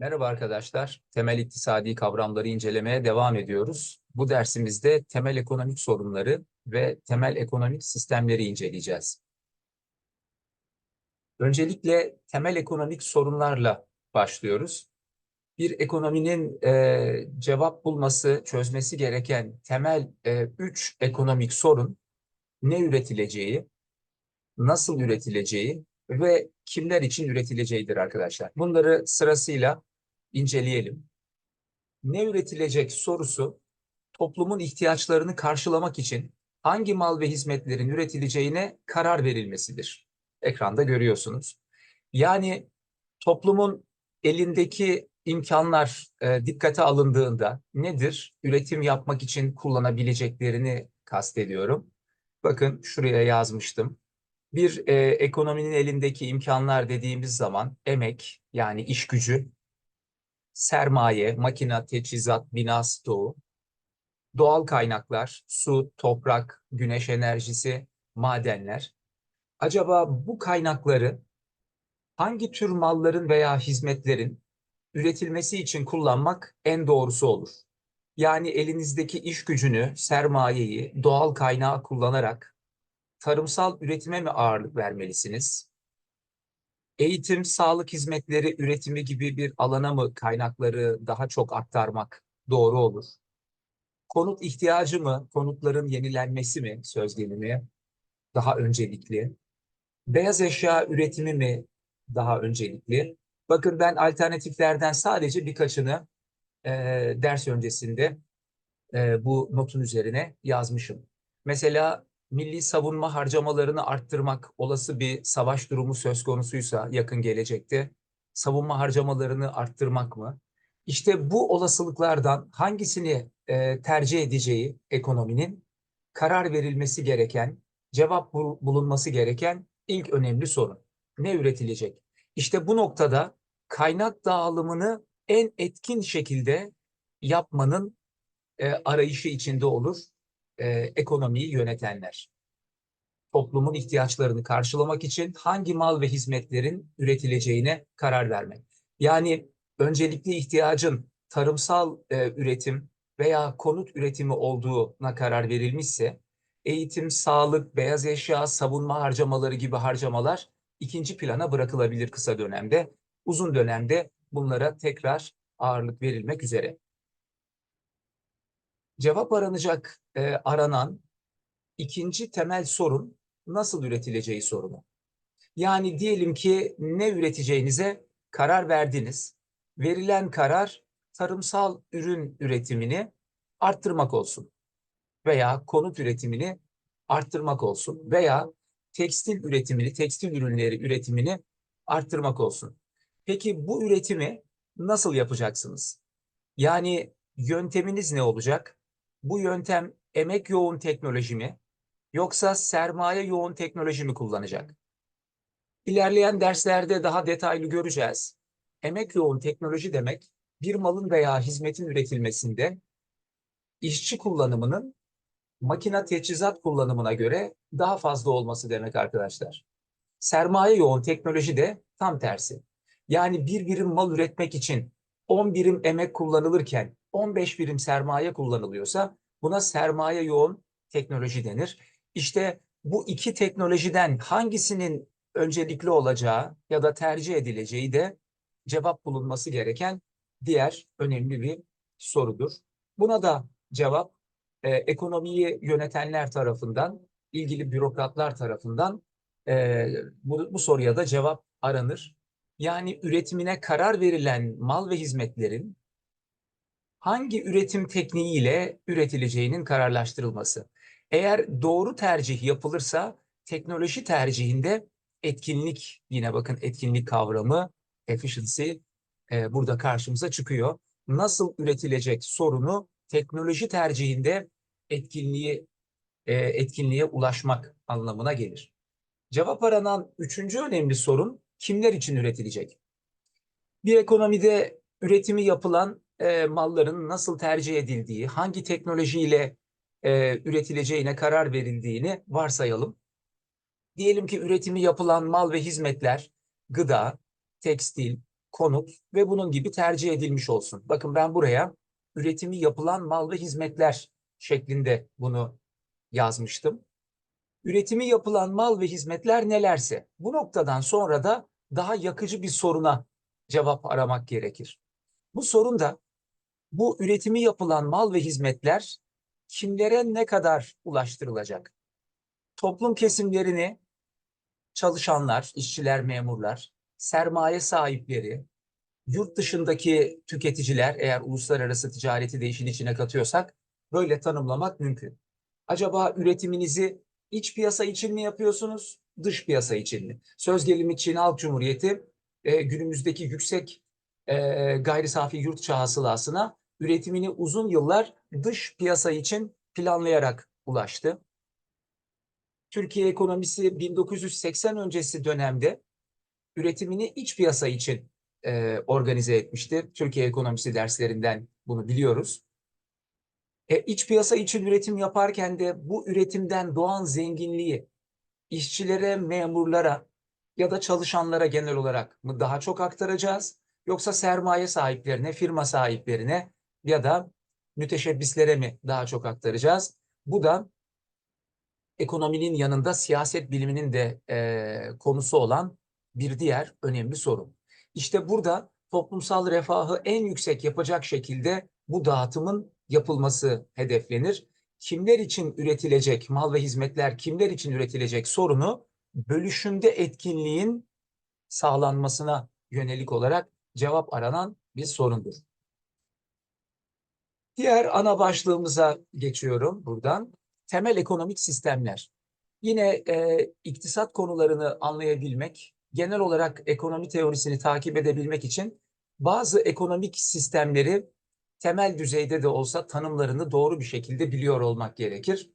Merhaba arkadaşlar. Temel iktisadi kavramları incelemeye devam ediyoruz. Bu dersimizde temel ekonomik sorunları ve temel ekonomik sistemleri inceleyeceğiz. Öncelikle temel ekonomik sorunlarla başlıyoruz. Bir ekonominin e, cevap bulması, çözmesi gereken temel e, üç ekonomik sorun ne üretileceği, nasıl üretileceği ve kimler için üretileceğidir arkadaşlar. Bunları sırasıyla inceleyelim. Ne üretilecek sorusu toplumun ihtiyaçlarını karşılamak için hangi mal ve hizmetlerin üretileceğine karar verilmesidir. Ekranda görüyorsunuz. Yani toplumun elindeki imkanlar e, dikkate alındığında nedir? Üretim yapmak için kullanabileceklerini kastediyorum. Bakın şuraya yazmıştım. Bir e, ekonominin elindeki imkanlar dediğimiz zaman emek yani iş gücü, sermaye, makina, teçhizat, bina stoğu, doğal kaynaklar, su, toprak, güneş enerjisi, madenler. Acaba bu kaynakları hangi tür malların veya hizmetlerin üretilmesi için kullanmak en doğrusu olur? Yani elinizdeki iş gücünü, sermayeyi, doğal kaynağı kullanarak tarımsal üretime mi ağırlık vermelisiniz? Eğitim, sağlık hizmetleri üretimi gibi bir alana mı kaynakları daha çok aktarmak doğru olur? Konut ihtiyacı mı, konutların yenilenmesi mi söz gelimi daha öncelikli? Beyaz eşya üretimi mi daha öncelikli? Bakın ben alternatiflerden sadece birkaçını e, ders öncesinde e, bu notun üzerine yazmışım. Mesela milli savunma harcamalarını arttırmak olası bir savaş durumu söz konusuysa yakın gelecekte savunma harcamalarını arttırmak mı? İşte bu olasılıklardan hangisini e, tercih edeceği ekonominin karar verilmesi gereken, cevap bulunması gereken ilk önemli sorun. Ne üretilecek? İşte bu noktada kaynak dağılımını en etkin şekilde yapmanın e, arayışı içinde olur e, ekonomiyi yönetenler. Toplumun ihtiyaçlarını karşılamak için hangi mal ve hizmetlerin üretileceğine karar vermek. Yani öncelikli ihtiyacın tarımsal e, üretim veya konut üretimi olduğuna karar verilmişse eğitim, sağlık, beyaz eşya, savunma harcamaları gibi harcamalar ikinci plana bırakılabilir kısa dönemde. Uzun dönemde bunlara tekrar ağırlık verilmek üzere cevap aranacak e, aranan ikinci temel sorun nasıl üretileceği sorunu. Yani diyelim ki ne üreteceğinize karar verdiniz. Verilen karar tarımsal ürün üretimini arttırmak olsun veya konut üretimini arttırmak olsun veya tekstil üretimini, tekstil ürünleri üretimini arttırmak olsun. Peki bu üretimi nasıl yapacaksınız? Yani yönteminiz ne olacak? Bu yöntem emek yoğun teknoloji mi yoksa sermaye yoğun teknoloji mi kullanacak? İlerleyen derslerde daha detaylı göreceğiz. Emek yoğun teknoloji demek bir malın veya hizmetin üretilmesinde işçi kullanımının makina teçhizat kullanımına göre daha fazla olması demek arkadaşlar. Sermaye yoğun teknoloji de tam tersi. Yani bir birim mal üretmek için 10 birim emek kullanılırken 15 birim sermaye kullanılıyorsa buna sermaye yoğun teknoloji denir. İşte bu iki teknolojiden hangisinin öncelikli olacağı ya da tercih edileceği de cevap bulunması gereken diğer önemli bir sorudur. Buna da cevap e, ekonomiyi yönetenler tarafından, ilgili bürokratlar tarafından e, bu, bu soruya da cevap aranır. Yani üretimine karar verilen mal ve hizmetlerin hangi üretim tekniğiyle üretileceğinin kararlaştırılması. Eğer doğru tercih yapılırsa teknoloji tercihinde etkinlik yine bakın etkinlik kavramı efficiency e, burada karşımıza çıkıyor. Nasıl üretilecek sorunu teknoloji tercihinde etkinliği e, etkinliğe ulaşmak anlamına gelir. Cevap aranan üçüncü önemli sorun kimler için üretilecek? Bir ekonomide üretimi yapılan e, malların nasıl tercih edildiği, hangi teknolojiyle e, üretileceğine karar verildiğini varsayalım. Diyelim ki üretimi yapılan mal ve hizmetler, gıda, tekstil, konut ve bunun gibi tercih edilmiş olsun. Bakın ben buraya üretimi yapılan mal ve hizmetler şeklinde bunu yazmıştım. Üretimi yapılan mal ve hizmetler nelerse bu noktadan sonra da daha yakıcı bir soruna cevap aramak gerekir. Bu sorun da bu üretimi yapılan mal ve hizmetler kimlere ne kadar ulaştırılacak? Toplum kesimlerini çalışanlar, işçiler, memurlar, sermaye sahipleri, yurt dışındaki tüketiciler eğer uluslararası ticareti de işin içine katıyorsak böyle tanımlamak mümkün. Acaba üretiminizi iç piyasa için mi yapıyorsunuz, dış piyasa için mi? Söz gelimi Çin Halk Cumhuriyeti e, günümüzdeki yüksek e, gayri safi yurt içi hasılasına üretimini uzun yıllar dış piyasa için planlayarak ulaştı. Türkiye ekonomisi 1980 öncesi dönemde üretimini iç piyasa için e, organize etmişti. Türkiye ekonomisi derslerinden bunu biliyoruz. E, iç piyasa için üretim yaparken de bu üretimden doğan zenginliği işçilere, memurlara ya da çalışanlara genel olarak mı daha çok aktaracağız? Yoksa sermaye sahiplerine, firma sahiplerine ya da müteşebbislere mi daha çok aktaracağız? Bu da ekonominin yanında siyaset biliminin de e, konusu olan bir diğer önemli sorun. İşte burada toplumsal refahı en yüksek yapacak şekilde bu dağıtımın yapılması hedeflenir. Kimler için üretilecek mal ve hizmetler kimler için üretilecek sorunu bölüşümde etkinliğin sağlanmasına yönelik olarak cevap aranan bir sorundur. Diğer ana başlığımıza geçiyorum buradan. Temel ekonomik sistemler. Yine e, iktisat konularını anlayabilmek, genel olarak ekonomi teorisini takip edebilmek için bazı ekonomik sistemleri temel düzeyde de olsa tanımlarını doğru bir şekilde biliyor olmak gerekir.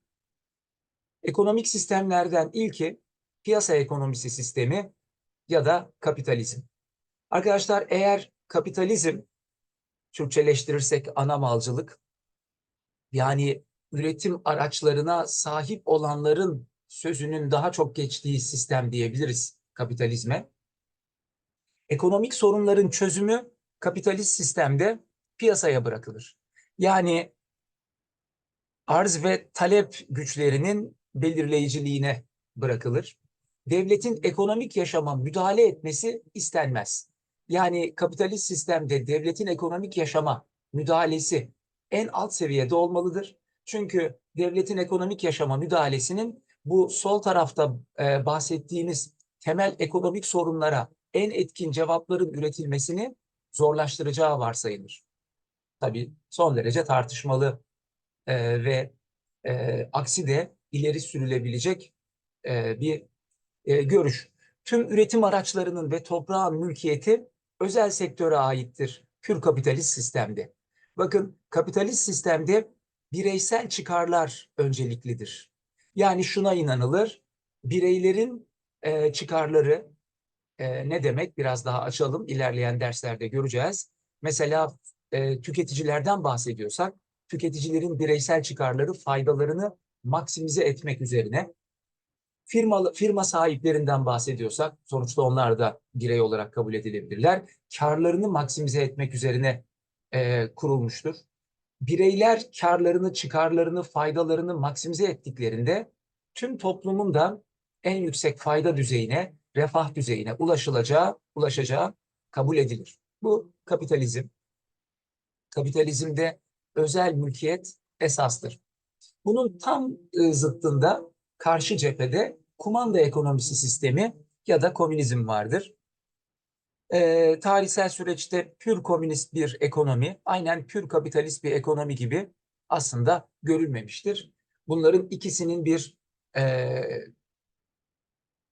Ekonomik sistemlerden ilki piyasa ekonomisi sistemi ya da kapitalizm. Arkadaşlar eğer kapitalizm Türkçeleştirirsek ana malcılık yani üretim araçlarına sahip olanların sözünün daha çok geçtiği sistem diyebiliriz kapitalizme. Ekonomik sorunların çözümü kapitalist sistemde piyasaya bırakılır. Yani arz ve talep güçlerinin belirleyiciliğine bırakılır. Devletin ekonomik yaşama müdahale etmesi istenmez. Yani kapitalist sistemde devletin ekonomik yaşama müdahalesi en alt seviyede olmalıdır. Çünkü devletin ekonomik yaşama müdahalesinin bu sol tarafta e, bahsettiğimiz temel ekonomik sorunlara en etkin cevapların üretilmesini zorlaştıracağı varsayılır. Tabii son derece tartışmalı e, ve e, aksi de ileri sürülebilecek e, bir e, görüş. Tüm üretim araçlarının ve toprağın mülkiyeti özel sektöre aittir pür kapitalist sistemde. Bakın kapitalist sistemde bireysel çıkarlar önceliklidir. Yani şuna inanılır, bireylerin e, çıkarları e, ne demek biraz daha açalım ilerleyen derslerde göreceğiz. Mesela e, tüketicilerden bahsediyorsak tüketicilerin bireysel çıkarları faydalarını maksimize etmek üzerine firma, firma sahiplerinden bahsediyorsak sonuçta onlar da birey olarak kabul edilebilirler. Karlarını maksimize etmek üzerine e, kurulmuştur. Bireyler karlarını, çıkarlarını, faydalarını maksimize ettiklerinde tüm toplumun da en yüksek fayda düzeyine, refah düzeyine ulaşılacağı, ulaşacağı kabul edilir. Bu kapitalizm. Kapitalizmde özel mülkiyet esastır. Bunun tam e, zıttında karşı cephede kumanda ekonomisi sistemi ya da komünizm vardır. Ee, tarihsel süreçte pür komünist bir ekonomi, aynen pür kapitalist bir ekonomi gibi aslında görülmemiştir. Bunların ikisinin bir e,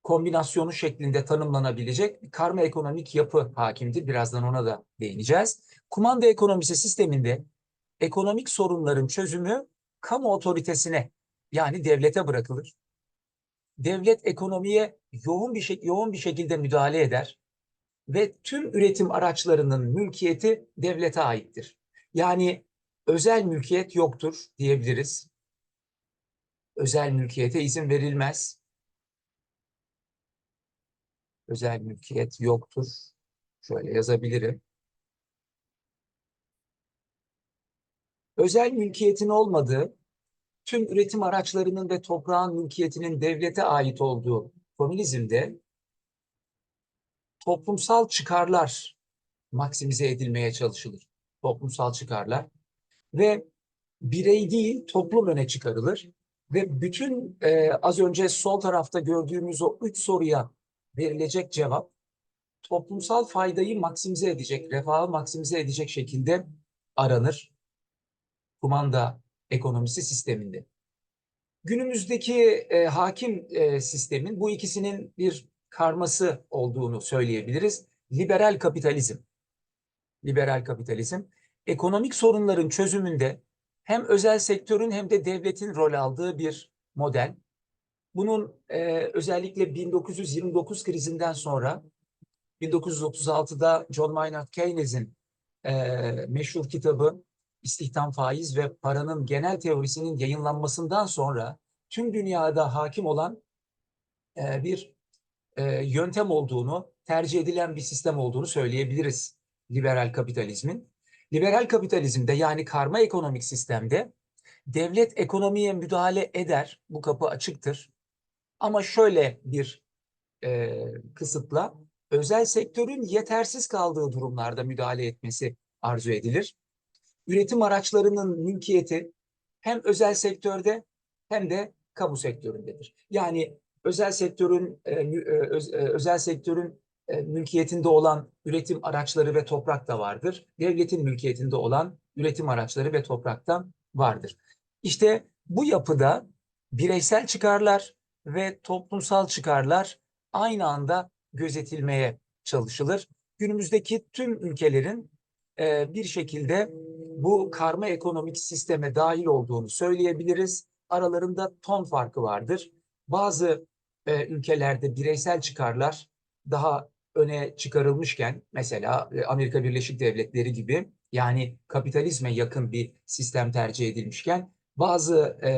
kombinasyonu şeklinde tanımlanabilecek bir karma ekonomik yapı hakimdir. Birazdan ona da değineceğiz. Kumanda ekonomisi sisteminde ekonomik sorunların çözümü kamu otoritesine yani devlete bırakılır. Devlet ekonomiye yoğun bir yoğun bir şekilde müdahale eder ve tüm üretim araçlarının mülkiyeti devlete aittir. Yani özel mülkiyet yoktur diyebiliriz. Özel mülkiyete izin verilmez. Özel mülkiyet yoktur Şöyle yazabilirim. Özel mülkiyetin olmadığı, tüm üretim araçlarının ve toprağın mülkiyetinin devlete ait olduğu komünizmde toplumsal çıkarlar maksimize edilmeye çalışılır. Toplumsal çıkarlar ve birey değil toplum öne çıkarılır ve bütün e, az önce sol tarafta gördüğümüz o üç soruya verilecek cevap toplumsal faydayı maksimize edecek, refahı maksimize edecek şekilde aranır kumanda ekonomisi sisteminde. Günümüzdeki e, hakim e, sistemin bu ikisinin bir karması olduğunu söyleyebiliriz. Liberal kapitalizm. Liberal kapitalizm ekonomik sorunların çözümünde hem özel sektörün hem de devletin rol aldığı bir model. Bunun e, özellikle 1929 krizinden sonra 1936'da John Maynard Keynes'in e, meşhur kitabı İstihdam, Faiz ve Paranın Genel Teorisi'nin yayınlanmasından sonra tüm dünyada hakim olan e, bir e, yöntem olduğunu, tercih edilen bir sistem olduğunu söyleyebiliriz liberal kapitalizmin. Liberal kapitalizmde yani karma ekonomik sistemde devlet ekonomiye müdahale eder, bu kapı açıktır. Ama şöyle bir e, kısıtla, özel sektörün yetersiz kaldığı durumlarda müdahale etmesi arzu edilir. Üretim araçlarının mülkiyeti hem özel sektörde hem de kamu sektöründedir. Yani özel sektörün e, öz, özel sektörün e, mülkiyetinde olan üretim araçları ve toprak da vardır. Devletin mülkiyetinde olan üretim araçları ve topraktan vardır. İşte bu yapıda bireysel çıkarlar ve toplumsal çıkarlar aynı anda gözetilmeye çalışılır. Günümüzdeki tüm ülkelerin e, bir şekilde bu karma ekonomik sisteme dahil olduğunu söyleyebiliriz. Aralarında ton farkı vardır. Bazı e, ülkelerde bireysel çıkarlar daha öne çıkarılmışken mesela e, Amerika Birleşik Devletleri gibi yani kapitalizme yakın bir sistem tercih edilmişken bazı e,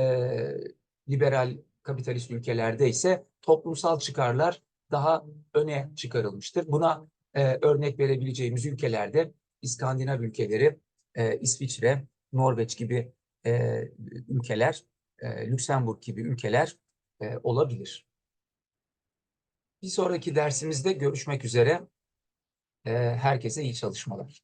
liberal kapitalist ülkelerde ise toplumsal çıkarlar daha öne çıkarılmıştır. Buna e, örnek verebileceğimiz ülkelerde İskandinav ülkeleri, e, İsviçre, Norveç gibi e, ülkeler, e, Lüksemburg gibi ülkeler e, olabilir. Bir sonraki dersimizde görüşmek üzere. E, herkese iyi çalışmalar.